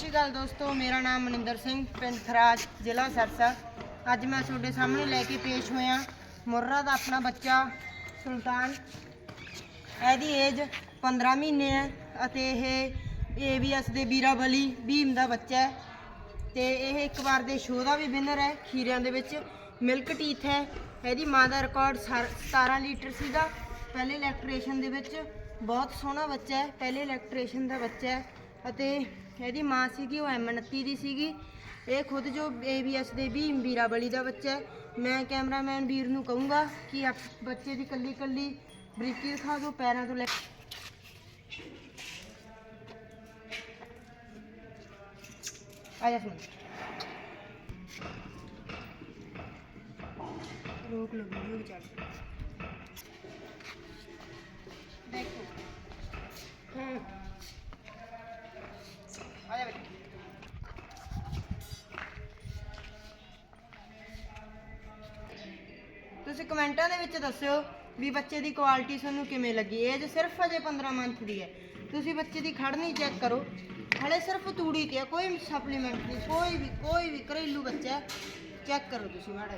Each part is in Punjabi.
ਸਤਿ ਸ਼੍ਰੀ ਅਕਾਲ ਦੋਸਤੋ, ਮੇਰਾ ਨਾਮ ਮਨਿੰਦਰ ਸਿੰਘ, ਪਿੰਡ ਥਰਾਜ, ਜ਼ਿਲ੍ਹਾ ਸਰਸਾ। ਅੱਜ ਮੈਂ ਤੁਹਾਡੇ ਸਾਹਮਣੇ ਲੈ ਕੇ ਪੇਸ਼ ਹੋਇਆ ਮੁਰਰਾ ਦਾ ਆਪਣਾ ਬੱਚਾ, ਸੁਲਤਾਨ। ਇਹਦੀ ਏਜ 15 ਮਹੀਨੇ ਹੈ ਅਤੇ ਇਹ ਏਬੀਐਸ ਦੇ ਵੀਰਾਬਲੀ ਭੀਮ ਦਾ ਬੱਚਾ ਹੈ। ਤੇ ਇਹ ਇੱਕ ਵਾਰ ਦੇ ਸ਼ੋਅ ਦਾ ਵੀ ਵਿਨਰ ਹੈ, ਖੀਰਿਆਂ ਦੇ ਵਿੱਚ ਮਿਲਕ ਟੀਥ ਹੈ। ਇਹਦੀ ਮਾਂ ਦਾ ਰਿਕਾਰਡ 17 ਲੀਟਰ ਸੀਗਾ। ਪਹਿਲੇ ਇਲੈਕਟ੍ਰੀਸ਼ਨ ਦੇ ਵਿੱਚ ਬਹੁਤ ਸੋਹਣਾ ਬੱਚਾ ਹੈ, ਪਹਿਲੇ ਇਲੈਕਟ੍ਰੀਸ਼ਨ ਦਾ ਬੱਚਾ ਹੈ। ਅਤੇ ਇਹਦੀ ਮਾਂ ਸੀਗੀ, ਉਹ M29 ਦੀ ਸੀਗੀ। ਇਹ ਖੁਦ ਜੋ ABS ਦੇ ਵੀ ਵੀਰਾਬਲੀ ਦਾ ਬੱਚਾ ਹੈ। ਮੈਂ ਕੈਮਰਾਮੈਨ ਵੀਰ ਨੂੰ ਕਹੂੰਗਾ ਕਿ ਆਪ ਬੱਚੇ ਦੀ ਕੱਲੀ ਕੱਲੀ ਬਰੀਕੀ ਦਿਖਾ ਦਿਓ, ਪੈਰਾਂ ਤੋਂ ਲੈ ਆ ਜਾ ਸੁਣ। ਰੋਕ ਲਓ ਵੀਡੀਓ ਚੱਲ। ਦੇਖੋ। ਹੂੰ। ਤੁਸੀਂ ਕਮੈਂਟਾਂ ਦੇ ਵਿੱਚ ਦੱਸਿਓ ਵੀ ਬੱਚੇ ਦੀ ਕੁਆਲਿਟੀ ਤੁਹਾਨੂੰ ਕਿਵੇਂ ਲੱਗੀ। ਏਜ ਸਿਰਫ ਅਜੇ 15 ਮੰਥ ਦੀ ਹੈ। ਤੁਸੀਂ ਬੱਚੇ ਦੀ ਖੜਨੀ ਚੈੱਕ ਕਰੋ। ਹਲੇ ਸਿਰਫ ਤੂੜੀ ਤੇ ਹੈ, ਕੋਈ ਸਪਲੀਮੈਂਟ ਨਹੀਂ, ਕੋਈ ਵੀ ਕੋਈ ਵੀ ਘਰੇਲੂ ਬੱਚਾ ਚੈੱਕ ਕਰੋ ਤੁਸੀਂ ਮਾੜਾ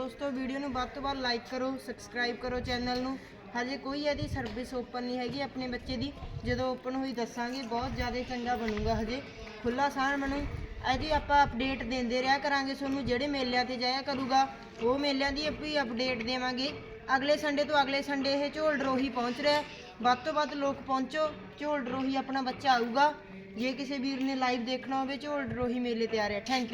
ਦੋਸਤੋ ਵੀਡੀਓ ਨੂੰ ਵੱਧ ਤੋਂ ਵੱਧ ਲਾਈਕ ਕਰੋ ਸਬਸਕ੍ਰਾਈਬ ਕਰੋ ਚੈਨਲ ਨੂੰ। ਹਜੇ ਕੋਈ ਇਹਦੀ ਸਰਵਿਸ ਓਪਨ ਨਹੀਂ ਹੈਗੀ ਆਪਣੇ ਬੱਚੇ ਦੀ। ਜਦੋਂ ਓਪਨ ਹੋਈ ਦੱਸਾਂਗੇ, ਬਹੁਤ ਜ਼ਿਆਦਾ ਚੰਗਾ ਬਣੂਗਾ ਹਜੇ। ਖੁੱਲਾ ਸਾਨ ਬਣੂ। ਇਹਦੀ ਆਪਾਂ ਅਪਡੇਟ ਦਿੰਦੇ ਰਿਹਾ ਕਰਾਂਗੇ ਤੁਹਾਨੂੰ, ਜਿਹੜੇ ਮੇਲਿਆਂ ਤੇ ਜਾਇਆ ਕਰੂਗਾ, ਉਹ ਮੇਲਿਆਂ ਦੀ ਵੀ ਅਪਡੇਟ ਦੇਵਾਂਗੇ। ਅਗਲੇ ਸੰਡੇ ਤੋਂ ਅਗਲੇ ਸੰਡੇ ਇਹ ਝੋਲ ਡਰੋਹੀ ਪਹੁੰਚ ਰਿਹਾ ਵੱਧ ਤੋਂ ਵੱਧ ਲੋਕ ਪਹੁੰਚੋ, ਝੋਲ ਡਰੋਹੀ ਆਪਣਾ ਬੱਚਾ ਆਊਗਾ। ਜੇ ਕਿਸੇ ਵੀਰ ਨੇ ਲਾਈਵ ਦੇਖਣਾ ਹੋਵੇ, ਝੋਲ ਡਰੋਹੀ ਮੇਲੇ ਤੇ ਆ ਰਿਹਾ ਥੈਂਕ ਯੂ